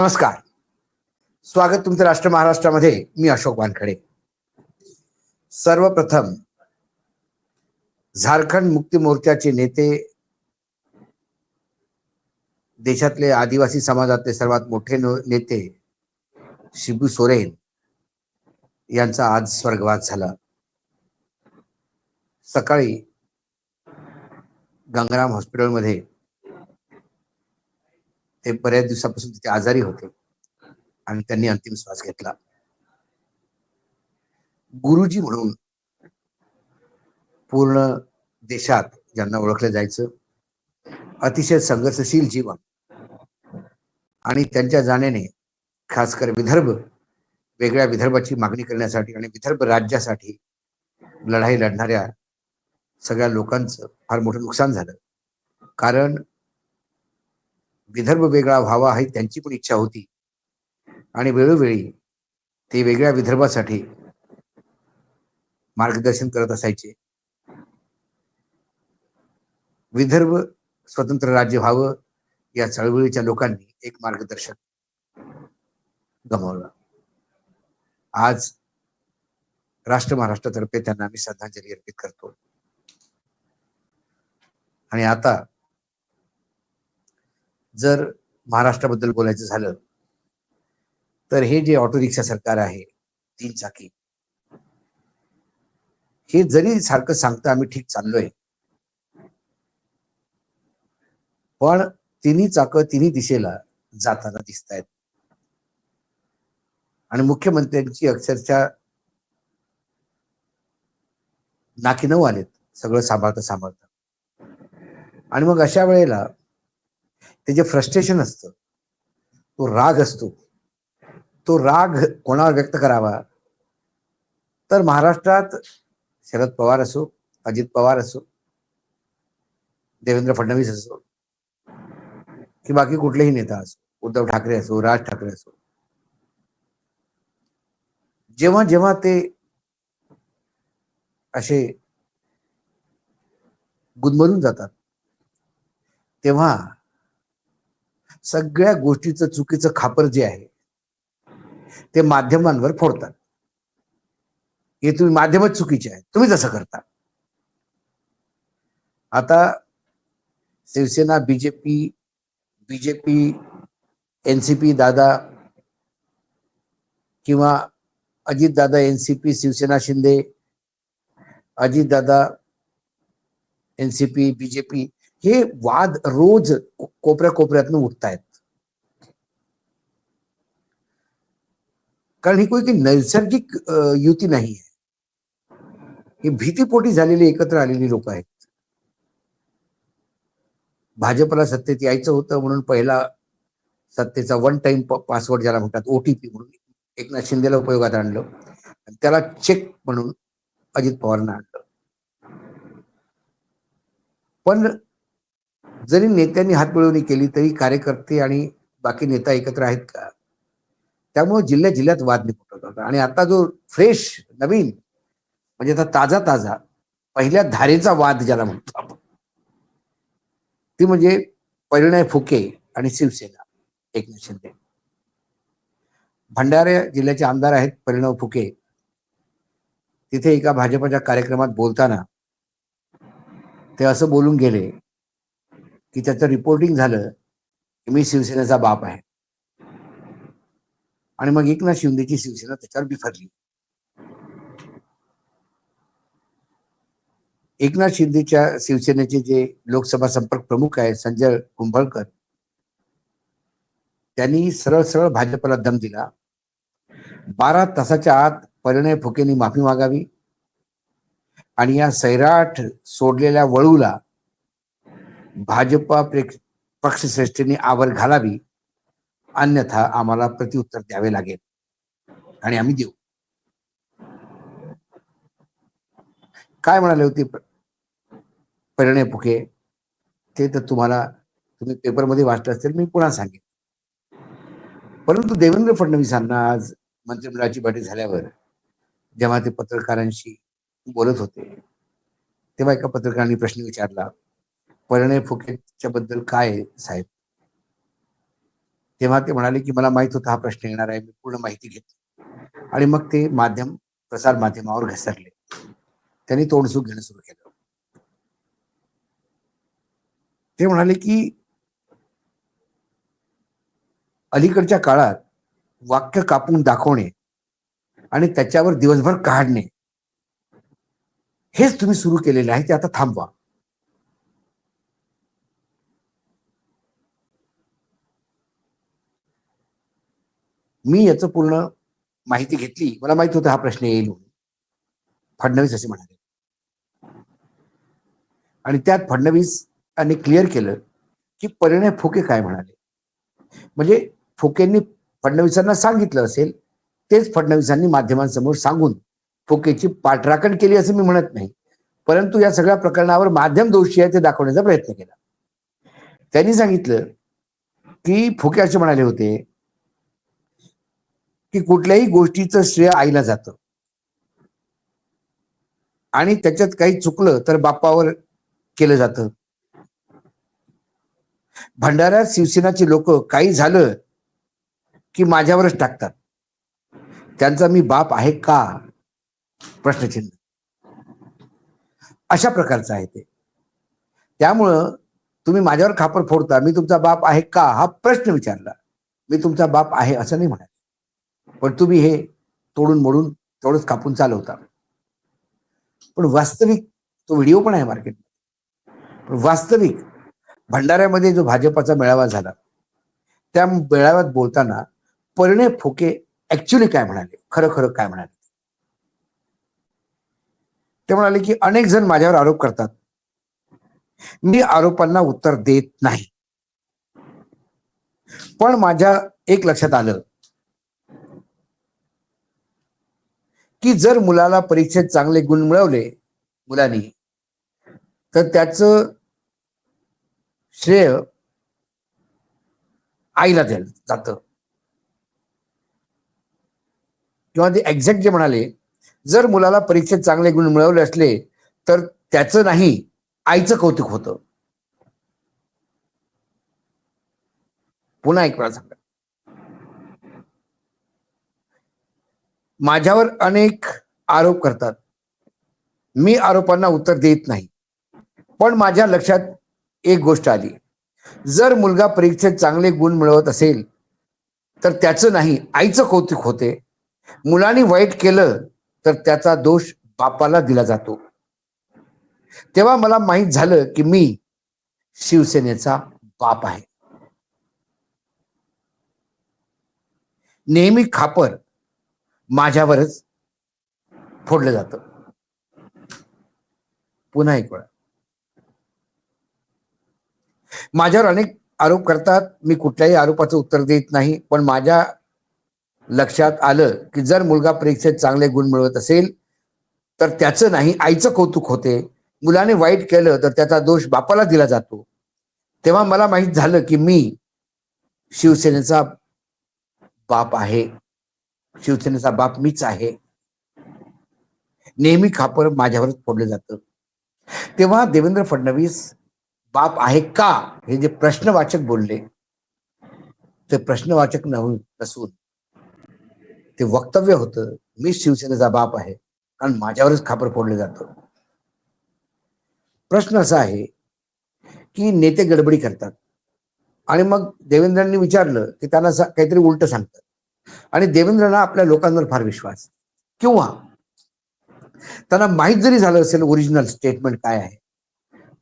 नमस्कार. स्वागत तुमचं राष्ट्र महाराष्ट्रामध्ये. मी अशोक वानखडे. सर्वप्रथम झारखंड मुक्ती मोर्चाचे नेते देशातले आदिवासी समाजातले सर्वात मोठे नेते शिबू सोरेन यांचा आज स्वर्गवास झाला. सकाळी गंगाराम हॉस्पिटलमध्ये ते बऱ्याच दिवसापासून तिथे आजारी होते. आणि त्यांनी अंतिम श्वास घेतला. गुरुजी म्हणून पूर्ण देशात ज्यांना ओळखलं जायचं अतिशय संघर्षशील जीवन. आणि त्यांच्या जाण्याने खास कर विदर्भ वेगळ्या विदर्भाची मागणी करण्यासाठी आणि विदर्भ राज्यासाठी लढाई लढणाऱ्या सगळ्या लोकांचं फार मोठं नुकसान झालं. कारण विदर्भ वेगळा व्हावा ही त्यांची पण इच्छा होती. आणि वेळोवेळी ते वेगळ्या विदर्भासाठी मार्गदर्शन करत असायचे. विदर्भ स्वतंत्र राज्य व्हावं या चळवळीच्या लोकांनी एक मार्गदर्शक गमावलं. आज राष्ट्र महाराष्ट्रातर्फे त्यांना आम्ही श्रद्धांजली अर्पित करतो. आणि आता जर महाराष्ट्राबद्दल बोलायचं झालं तर हे जे ऑटो रिक्षा सरकार आहे तीन चाकी हे जरी सारखं सांगतं आम्ही ठीक चाललोय पण तिन्ही चाक तिन्ही दिशेला जाताना दिसत आहेत आणि मुख्यमंत्र्यांची अक्षरशः नाकी नऊ आलेत सगळं सांभाळता सांभाळता आणि मग अशा वेळेला ते जे फ्रस्ट्रेशन असतं तो राग असतो. तो राग कोणावर व्यक्त करावा? तर महाराष्ट्रात शरद पवार असो अजित पवार असो देवेंद्र फडणवीस असो की बाकी कुठलेही नेता असो उद्धव ठाकरे असो राज ठाकरे असो. जेव्हा जेव्हा ते असे गुदमरून जातात तेव्हा सगळ्या गोष्टीचं चुकीचं खापर जे आहे ते माध्यमांवर फोडतात. हे तुम्ही माध्यमच चुकीचे आहेत. तुम्ही जसं करता. आता शिवसेना बीजेपी बीजेपी एनसीपी दादा किंवा Ajit Dada NCP Shiv Sena Shinde Ajit Dada NCP BJP हे वाद रोज कोपऱ्या कोपऱ्यातनं उठतायत. कारण ही कोई नैसर्गिक युती नाही आहे. ही भीतीपोटी झालेली एकत्र आलेली लोक आहेत. भाजपला सत्तेत यायचं होतं म्हणून पहिला सत्तेचा वन टाइम पासवर्ड ज्याला म्हणतात ओटीपी म्हणून एकनाथ शिंदेला उपयोगात आणलं. त्याला चेक म्हणून अजित पवारांना आणलं. पण जरी नेत्यांनी हातमिळवणी केली तरी कार्यकर्ते आणि बाकी नेता एकत्र आहेत का? त्यामुळे जिल्ह्या जिल्ह्यात वाद निपटत होता. आणि आता जो फ्रेश नवीन म्हणजे आता ताजा ताजा पहिल्या धारेचा वाद ज्याला म्हणतो आपण ती म्हणजे परिणय फुके आणि शिवसेना एकनाथ शिंदे भंडारा जिल्ह्याचे आमदार आहेत परिणव फुके. तिथे एका भाजपच्या कार्यक्रमात बोलताना ते असं बोलून गेले की त्याचं रिपोर्टिंग झालं की मी शिवसेनेचा बाप आहे. आणि मग एकनाथ शिंदेची शिवसेना त्याच्यावर बिफरली एकनाथ शिंदेच्या शिवसेनेचे जे लोकसभा संपर्क प्रमुख आहेत संजय कुंभळकर त्यांनी सरळ सरळ भाजपला दम दिला. बारा तासाच्या आत परिणय फुकेंनी माफी मागावी. आणि या सैराट सोडलेल्या वळूला भाजपा प्रेक्ष- पक्षश्रेष्ठींनी आवर घालावी अन्यथा आम्हाला प्रतिउत्तर द्यावे लागेल. आणि आम्ही देऊ. काय म्हणाले होते परिणय फुके? ते तर तुम्हाला तुम्ही पेपरमध्ये वाचलं असेल मी पुन्हा सांगेन. परंतु देवेंद्र फडणवीसांना आज मंत्रिमंडळाची बैठक झाल्यावर जेव्हा ते पत्रकारांशी बोलत होते तेव्हा एका पत्रकारांनी प्रश्न विचारला परिणय फुकेच्या बद्दल काय आहे, साहेब? तेव्हा ते म्हणाले की मला माहीत होता हा प्रश्न येणार आहे मी पूर्ण माहिती घेतली आणि मग ते माध्यम प्रसार माध्यमावर घसरले. त्यांनी तोंडसूक घेणं सुरू केलं. ते म्हणाले की अलीकडच्या काळात वाक्य कापून दाखवणे आणि त्याच्यावर दिवसभर काढणे हेच तुम्ही सुरू केलेले आहे ते आता थांबवा. मी याचं पूर्ण माहिती घेतली मला माहीत होतं हा प्रश्न येईल म्हणून. फडणवीस असे म्हणाले. आणि त्यात फडणवीस आणि क्लिअर केलं की परिणय फुके काय म्हणाले. म्हणजे फुकेंनी फडणवीसांना सांगितलं असेल तेच फडणवीसांनी माध्यमांसमोर सांगून फुकेची पाठराखण केली असं मी म्हणत नाही. परंतु या सगळ्या प्रकरणावर माध्यम दोषी आहे ते दाखवण्याचा प्रयत्न केला. त्यांनी सांगितलं की फुके असे म्हणाले होते की कुठल्याही गोष्टीचं श्रेय आईला जातं. आणि त्याच्यात काही चुकलं तर बाप्पावर केलं जातं. भंडाऱ्यात शिवसेनाची लोक काही झालं की माझ्यावरच टाकतात. त्यांचा मी बाप आहे का? प्रश्नचिन्ह अशा प्रकारचं आहे ते. त्यामुळं तुम्ही माझ्यावर खापर फोडता मी तुमचा बाप आहे का? हा प्रश्न विचारला. मी तुमचा बाप आहे असं नाही म्हणाल पण तुम्ही हे तोडून मोडून तेवढंच कापून चालवता. पण वास्तविक तो व्हिडिओ पण आहे मार्केट पण वास्तविक भंडाऱ्यामध्ये जो भाजपाचा मेळावा झाला त्या मेळाव्यात बोलताना परिणय फुके ऍक्च्युली काय म्हणाले? खरं खरं काय म्हणाले? ते म्हणाले की अनेक जण माझ्यावर आरोप करतात. मी आरोपांना उत्तर देत नाही. पण माझ्या एक लक्षात आलं. की जर मुलाला परीक्षेत चांगले गुण मिळवले मुलांनी तर त्याचं श्रेय आईला द्यायला जातं. किंवा ते एक्झॅक्ट जे म्हणाले जर मुलाला परीक्षेत चांगले गुण मिळवले असले तर त्याचं नाही आईचं कौतुक होतं. पुन्हा एक वेळा सांगा. माझ्यावर अनेक आरोप करतात. मी आरोपांना उत्तर देत नाही. पण माझ्या लक्षात एक गोष्ट आली. जर मुलगा परीक्षेत चांगले गुण मिळवत असेल तर त्याचं नाही आईचं कौतुक होते. मुलांनी वाईट केलं तर त्याचा दोष बापाला दिला जातो. तेव्हा मला माहीत झालं की मी शिवसेनेचा बाप आहे. नेहमी खापर माझ्यावरच फोडलं जातं. पुन्हा एक वेळा. माझ्यावर अनेक आरोप करतात. मी कुठल्याही आरोपाचं उत्तर देत नाही. पण माझ्या लक्षात आलं की जर मुलगा परीक्षेत चांगले गुण मिळवत असेल तर त्याचं नाही आईचं कौतुक होते. मुलाने वाईट केलं तर त्याचा दोष बापाला दिला जातो. तेव्हा मला माहीत झालं की मी शिवसेनेचा बाप आहे. शिवसेनेचा बाप मीच आहे. नेहमी खापर माझ्यावरच फोडलं जातं. तेव्हा देवेंद्र फडणवीस बाप आहे का हे जे प्रश्नवाचक बोलले ते प्रश्नवाचक नसून ते वक्तव्य होतं मी शिवसेनेचा बाप आहे कारण माझ्यावरच खापर फोडलं जातं. प्रश्न असा आहे की नेते गडबडी करतात. आणि मग देवेंद्रांनी विचारलं की त्यांना काहीतरी उलट सांगतात. आणि देवेंद्रना आपल्या लोकांवर फार विश्वास. किंवा त्यांना माहीत जरी झालं असेल ओरिजिनल स्टेटमेंट काय आहे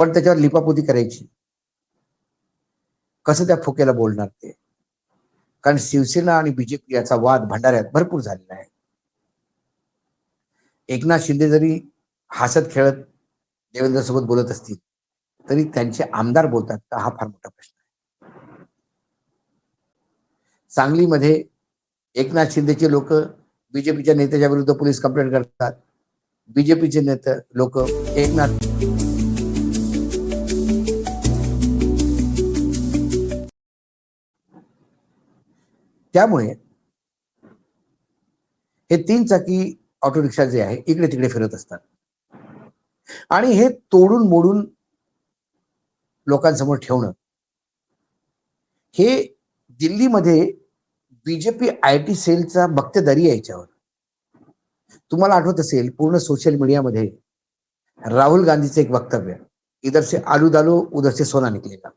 पण त्याच्यावर लिपापोती करायची. कसं त्या फुकेला बोलणार ते? कारण शिवसेना आणि बीजेपी याचा वाद भंडाऱ्यात भरपूर झालेला आहे. एकनाथ शिंदे जरी हसत खेळत देवेंद्र सोबत बोलत असतील तरी त्यांचे आमदार बोलतात का हा फार मोठा प्रश्न आहे. सांगलीमध्ये एकनाथ शिंदेचे लोक बीजेपीच्या नेत्याच्या विरुद्ध पोलीस कंप्लेंट करतात. बीजेपीचे नेते लोक एकनाथ त्यामुळे हे तीन चाकी ऑटो रिक्षा जे आहे इकडे तिकडे फिरत असतात. आणि हे तोडून मोडून लोकांसमोर ठेवणं हे दिल्लीमध्ये बीजेपी आय टी सेलचा बक्तेदारी आहे याच्यावर. तुम्हाला आठवत असेल पूर्ण सोशल मीडियामध्ये राहुल गांधीचं एक वक्तव्य इधर से आलू दालू उधर से सोना निकलेगा.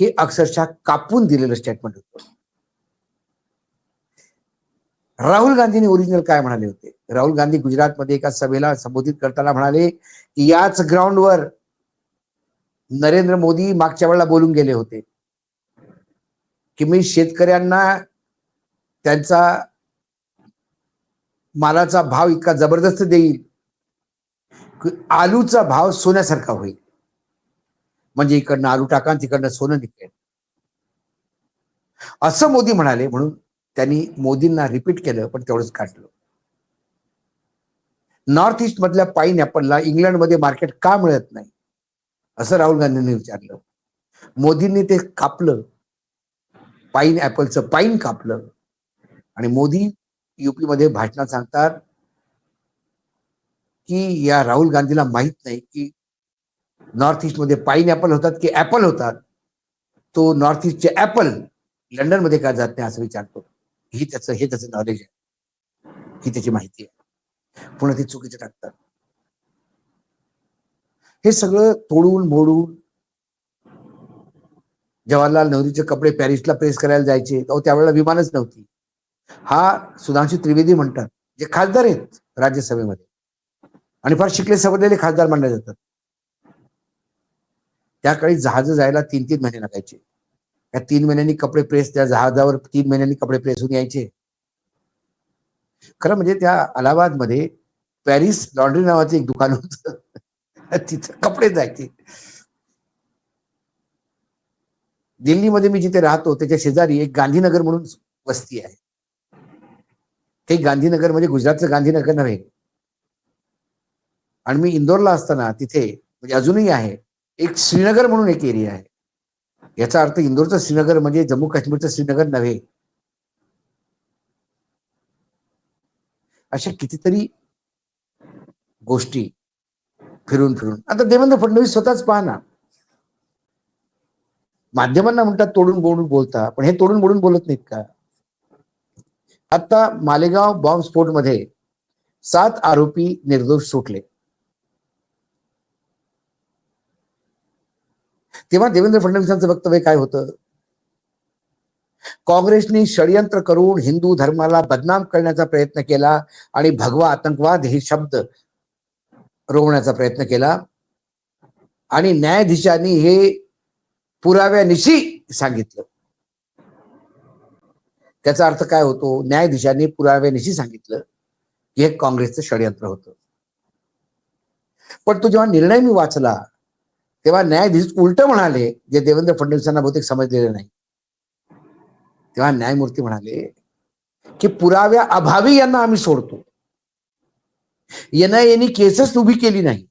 हे अक्षरशः कापून दिलेलं स्टेटमेंट होत. राहुल गांधीने ओरिजिनल काय म्हणाले होते? राहुल गांधी गुजरातमध्ये एका सभेला संबोधित करताना म्हणाले की याच ग्राउंडवर नरेंद्र मोदी मागच्या वेळेला बोलून गेले होते. की मी शेतकऱ्यांना त्यांचा मालाचा भाव इतका जबरदस्त देईल की आलूचा भाव सोन्यासारखा होईल. म्हणजे इकडनं आलू टाका तिकडनं सोनं निघेल असं मोदी म्हणाले म्हणून त्यांनी मोदींना रिपीट केलं पण तेवढंच काढलं नॉर्थ ईस्ट मधल्या पाईन ऍपलला इंग्लंडमध्ये मार्केट का मिळत नाही? असं राहुल गांधींनी विचारलं. मोदींनी ते कापलं. पाईन ऍपलचं पाईन कापलं. आणि मोदी युपीमध्ये भाषणात सांगतात की या राहुल गांधीला माहीत नाही की नॉर्थ ईस्टमध्ये पाईन ऍपल होतात की ऍपल होतात. तो नॉर्थ ईस्टचे ऍपल लंडनमध्ये का जात नाही असं विचारतो ही त्याचं हे त्याचं नॉलेज आहे. ही त्याची माहिती आहे. पुन्हा ती चुकीचं टाकतात. हे सगळं तोडून मोडून जवाहरलाल नेहरूचे कपडे पॅरिसला प्रेस करायला जायचे. त्यावेळेला विमानच नव्हती. हा सुधांशू त्रिवेदी म्हणतात जे खासदार आहेत राज्यसभेमध्ये. आणि फार शिकले सवरलेले खासदार मानले जातात. त्या काळी जहाज जायला तीन तीन महिने लागायचे. त्या तीन महिन्यांनी कपडे प्रेस त्या जहाजावर तीन महिन्यांनी कपडे प्रेस होऊन यायचे. खरं म्हणजे त्या अलाहाबादमध्ये पॅरिस लॉन्ड्री नावाचं एक दुकान होत. तिथं कपडे जायचे. दिल्लीमध्ये मी जिथे राहतो त्याच्या शेजारी एक गांधीनगर म्हणून वस्ती आहे. ते गांधीनगर म्हणजे गुजरातचं गांधीनगर नव्हे. आणि मी इंदोरला असताना तिथे म्हणजे अजूनही आहे एक श्रीनगर म्हणून एक एरिया आहे. याचा अर्थ इंदोरचं श्रीनगर म्हणजे जम्मू काश्मीरचं श्रीनगर नव्हे. अशा कितीतरी गोष्टी फिरून फिरून. आता देवेंद्र फडणवीस स्वतःच पहा ना माध्यमांना म्हणतात तोडून बोडून बोलता पण हे तोडून बोडून बोलत नाहीत का? आता मालेगाव बॉम्ब सात आरोपी निर्दोष सुटले. तेव्हा देवेंद्र फडणवीसांचं वक्तव्य काय होतं? काँग्रेसने षडयंत्र करून हिंदू धर्माला बदनाम करण्याचा प्रयत्न केला आणि भगवा आतंकवाद हे शब्द रोवण्याचा प्रयत्न केला. आणि न्यायाधीशांनी हे पुराव्यानिशी सांगितलं. त्याचा अर्थ काय होतो? न्यायाधीशांनी पुराव्यानिशी सांगितलं की हे काँग्रेसचं षडयंत्र होतं. पण तो जेव्हा निर्णय मी वाचला तेव्हा न्यायाधीश उलट म्हणाले जे देवेंद्र फडणवीसांना बहुतेक समजलेलं नाही. तेव्हा न्यायमूर्ती म्हणाले की पुराव्या अभावी यांना आम्ही सोडतो. यांनी केसच उभी केली नाही.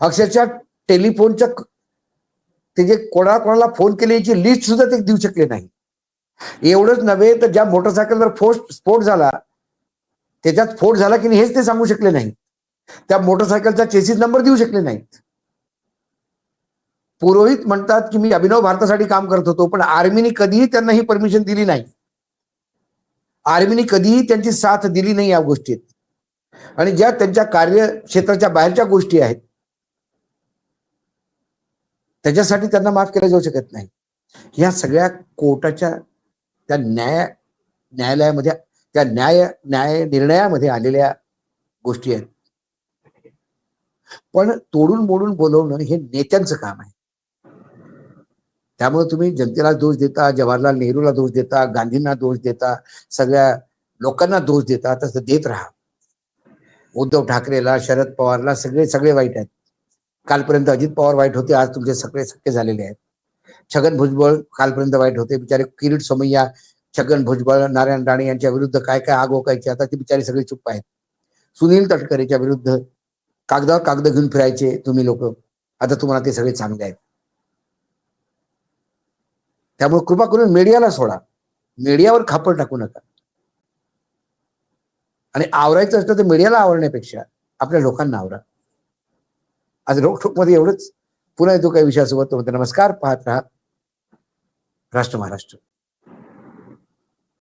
अक्षरशः टेलिफोनच्या ते जे कोणाकोणाला फोन केले याची लिस्ट सुद्धा ते देऊ शकले नाही. एवढंच नव्हे तर ज्या मोटरसायकलवर फोट स्फोट झाला त्याच्यात स्फोट झाला की नाही हेच ते सांगू शकले नाही त्या मोटरसायकलचा चेसिस नंबर देऊ शकले नाहीत. पुरोहित म्हणतात की मी अभिनव भारतासाठी काम करत होतो पण आर्मीने कधीही त्यांना ही परमिशन दिली नाही. आर्मीने कधीही त्यांची साथ दिली नाही या गोष्टीत. आणि ज्या त्यांच्या कार्यक्षेत्राच्या बाहेरच्या गोष्टी आहेत त्याच्यासाठी त्यांना माफ केलं जाऊ शकत नाही. या सगळ्या कोर्टाच्या त्या न्याय न्यायालयामध्ये त्या न्याय न्याय निर्णयामध्ये आलेल्या गोष्टी आहेत. पण तोडून मोडून बोलवणं हे नेत्यांचं काम आहे. त्यामुळे तुम्ही जनतेला दोष देता जवाहरलाल नेहरूला दोष देता गांधींना दोष देता सगळ्या लोकांना दोष देता तसं देत राहा. उद्धव ठाकरेला शरद पवारला सगळे सगळे वाईट आहेत. कालपर्यंत अजित पवार वाईट होते आज तुमचे सगळे सख्खे झालेले आहेत. छगन भुजबळ कालपर्यंत वाईट होते बिचारे किरीट सोमय्या छगन भुजबळ नारायण राणे यांच्या विरुद्ध काय काय आग ओकायचे आता ते बिचारे सगळे चुप आहेत. सुनील तटकरेच्या विरुद्ध कागदावर कागद घेऊन फिरायचे तुम्ही लोक. आता तुम्हाला ते सगळे चांगले आहेत. त्यामुळे कृपा करून मीडियाला सोडा. मीडियावर खापर टाकू नका. आणि आवरायचं असतं तर मीडियाला आवरण्यापेक्षा आपल्या लोकांना आवरा. आज रोखोकमध्ये एवढंच. पुन्हा येतो काही विषयासोबत. तो नमस्कार. पाहत राहा. राष्ट्र महाराष्ट्र.